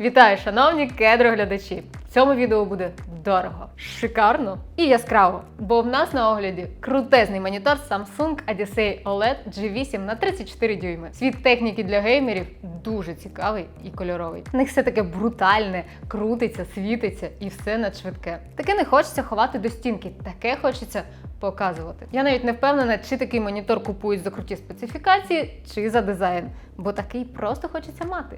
Вітаю, шановні кедроглядачі! В цьому відео буде дорого, шикарно і яскраво, бо в нас на огляді крутезний монітор Samsung Odyssey OLED G8 на 34 дюйми. Світ техніки для геймерів дуже цікавий і кольоровий. В них все таке брутальне, крутиться, світиться і все надшвидке. Таке не хочеться ховати до стінки, таке хочеться показувати. Я навіть не впевнена, чи такий монітор купують за круті специфікації, чи за дизайн, бо такий просто хочеться мати.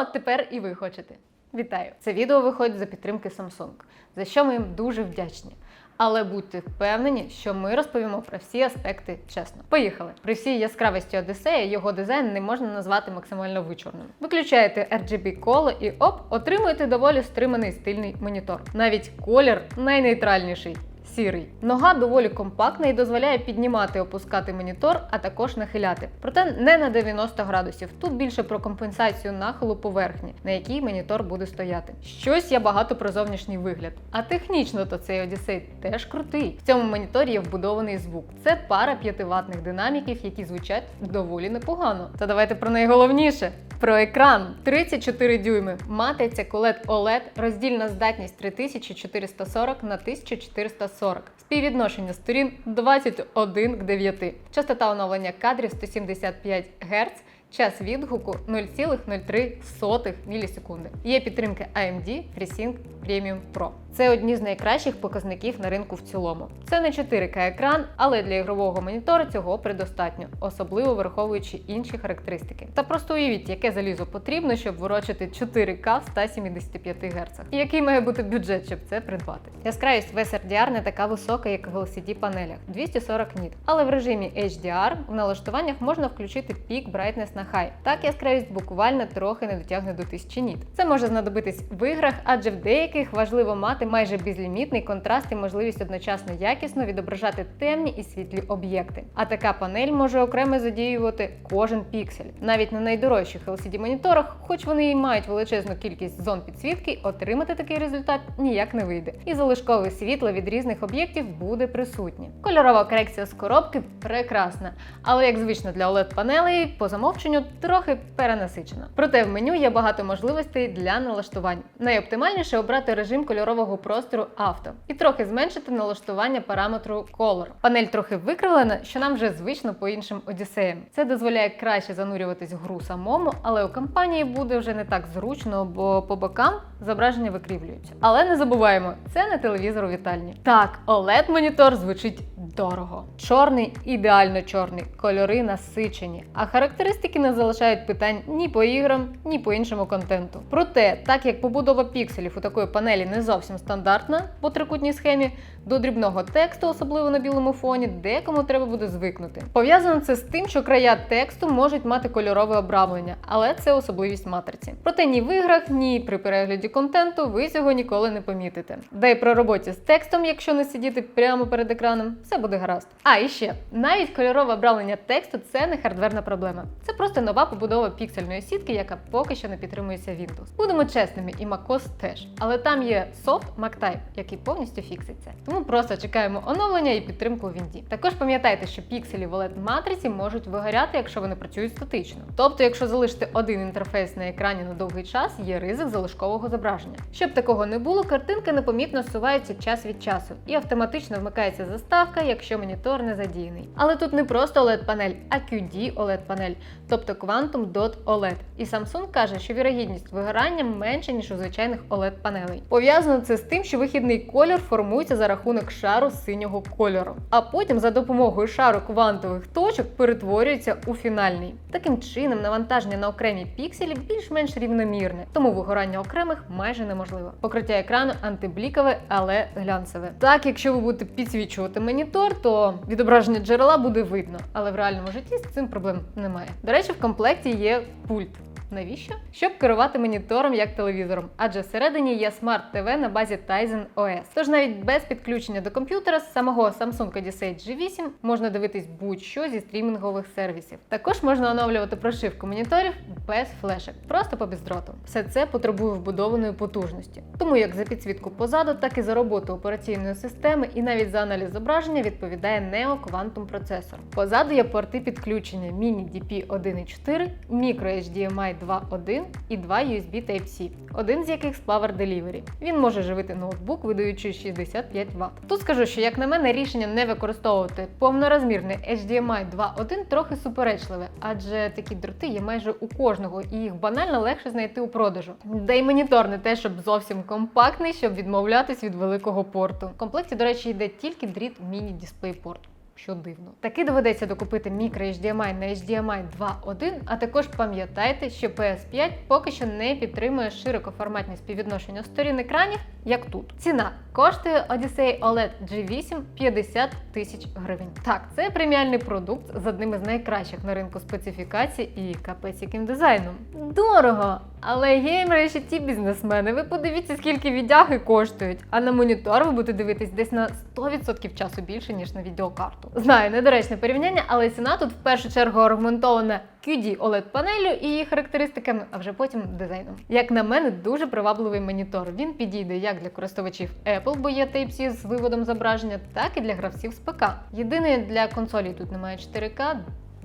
От тепер і ви хочете. Вітаю! Це відео виходить за підтримки Samsung, за що ми їм дуже вдячні. Але будьте впевнені, що ми розповімо про всі аспекти чесно. Поїхали! При всій яскравості Одіссея його дизайн не можна назвати максимально вичорним. Виключаєте RGB коло і оп, отримуєте доволі стриманий стильний монітор. Навіть колір найнейтральніший. Сірий. Нога доволі компактна і дозволяє піднімати, опускати монітор, а також нахиляти. Проте не на 90 градусів. Тут більше про компенсацію нахилу поверхні, на якій монітор буде стояти. Щось я багато про зовнішній вигляд. А технічно то цей Odyssey теж крутий. В цьому моніторі є вбудований звук. Це пара 5 ватних динаміків, які звучать доволі непогано. Та давайте про найголовніше. Про екран. 34 дюйми, матриця QLED OLED, роздільна здатність 3440 на 1440, співвідношення сторін 21 к 9, частота оновлення кадрів 175 Гц, час відгуку 0,03 мілісекунди. Є підтримки AMD FreeSync Premium Pro. Це одні з найкращих показників на ринку в цілому. Це не 4К екран, але для ігрового монітора цього предостатньо, особливо враховуючи інші характеристики. Та просто уявіть, яке залізо потрібно, щоб ворочити 4К в 175 Гц. І який має бути бюджет, щоб це придбати. Яскравість в SRDR не така висока, як в LCD панелях 240 ніт. Але в режимі HDR в налаштуваннях можна включити пік Brightness на High. Так яскравість буквально трохи не дотягне до 1000 ніт. Це може знадобитись в іграх, адже в деяких важливо мати майже безлімітний контраст і можливість одночасно якісно відображати темні і світлі об'єкти. А така панель може окремо задіювати кожен піксель. Навіть на найдорожчих LCD-моніторах, хоч вони і мають величезну кількість зон підсвітки, отримати такий результат ніяк не вийде. І залишкове світло від різних об'єктів буде присутнє. Кольорова корекція з коробки прекрасна, але як звично для oled панелей по замовченню трохи перенасичена. Проте в меню є багато можливостей для налаштувань. Найоптимальніше обрати режим кольорового простору авто і трохи зменшити налаштування параметру Color. Панель трохи викривлена, що нам вже звично по іншим одіссеям. Це дозволяє краще занурюватись в гру самому, але у компанії буде вже не так зручно, бо по бокам зображення викрівлюються. Але не забуваємо, це не телевізор у вітальні. Так, oled монітор звучить дорого. Чорний, ідеально чорний, кольори насичені, а характеристики не залишають питань ні по іграм, ні по іншому контенту. Проте, так як побудова пікселів у такої панелі не зовсім стандартна по трикутній схемі, до дрібного тексту, особливо на білому фоні, декому треба буде звикнути. Пов'язано це з тим, що края тексту можуть мати кольорове обрамлення, але це особливість матриці. Проте ні в іграх, ні при перегляді контенту ви цього ніколи не помітите. Да й при роботі з текстом, якщо не сидіти прямо перед екраном, все буде гаразд. А і ще навіть кольорове обрамлення тексту це не хардверна проблема. Це просто нова побудова піксельної сітки, яка поки що не підтримується Windows. Будемо чесними, і macOS теж. Але там є софт MacType, який повністю фікситься. Тому просто чекаємо оновлення і підтримку у Вінді. Також пам'ятайте, що пікселі в oled матриці можуть вигоряти, якщо вони працюють статично. Тобто, якщо залишити один інтерфейс на екрані на довгий час, є ризик залишкового зображення. Щоб такого не було, картинка непомітно зсувається час від часу і автоматично вмикається заставка, якщо монітор не задіяний. Але тут не просто oled панель, а QD oled панель, тобто Quantum Dot OLED. І Samsung каже, що вірогідність вигорання менше ніж у звичайних oled панелей. Пов'язано це з тим, що вихідний колір формується за рахунок шару синього кольору, а потім за допомогою шару квантових точок перетворюється у фінальний. Таким чином, навантаження на окремі пікселі більш-менш рівномірне, тому вигорання окремих майже неможливо. Покриття екрану антиблікове, але глянцеве. Так, якщо ви будете підсвічувати монітор, то відображення джерела буде видно, але в реальному житті з цим проблем немає. До речі, в комплекті є пульт. Навіщо? Щоб керувати монітором як телевізором, адже всередині є Smart TV на базі Tizen OS. Тож навіть без підключення до комп'ютера з самого Samsung Odyssey G8 можна дивитись будь-що зі стрімінгових сервісів. Також можна оновлювати прошивку моніторів без флешок, просто по бездроту. Все це потребує вбудованої потужності. Тому як за підсвітку позаду, так і за роботу операційної системи, і навіть за аналіз зображення відповідає Neo Quantum процесор. Позаду є порти підключення Mini DP 1.4, Micro HDMI 2.1 і два USB Type-C, один з яких з Power Delivery. Він може живити ноутбук, видаючи 65 Вт. Тут скажу, що як на мене, рішення не використовувати повнорозмірний HDMI 2.1 трохи суперечливе, адже такі дроти є майже у кожного, і їх банально легше знайти у продажу. Да й монітор не те, щоб зовсім компактний, щоб відмовлятись від великого порту. В комплекті, до речі, йде тільки дріт міні-дисплей-порт. Що дивно. Таки доведеться докупити мікро HDMI на HDMI 2.1, а також пам'ятайте, що PS5 поки що не підтримує широкоформатні співвідношення сторін екранів, як тут. Ціна коштує Odyssey OLED G8 50 тисяч гривень. Так, це преміальний продукт з одним із найкращих на ринку специфікацій і капець яким дизайном. Дорого! Але геймери ще ті бізнесмени. Ви подивіться, скільки віддяги коштують. А на монітор ви будете дивитись десь на 100% часу більше, ніж на відеокарту. Знаю, недоречне порівняння, але ціна тут в першу чергу аргументована QD OLED панелью і її характеристиками, а вже потім дизайном. Як на мене, дуже привабливий монітор. Він підійде як для користувачів Apple, бо є Type-C з виводом зображення, так і для гравців з ПК. Єдине для консолі тут немає 4К.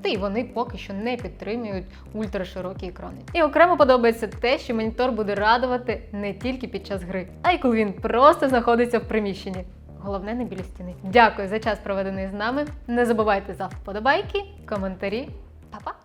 Та й вони поки що не підтримують ультраширокі екрани. І окремо подобається те, що монітор буде радувати не тільки під час гри, а й коли він просто знаходиться в приміщенні. Головне не біля стіни. Дякую за час проведений з нами. Не забувайте за вподобайки, коментарі. Па-па!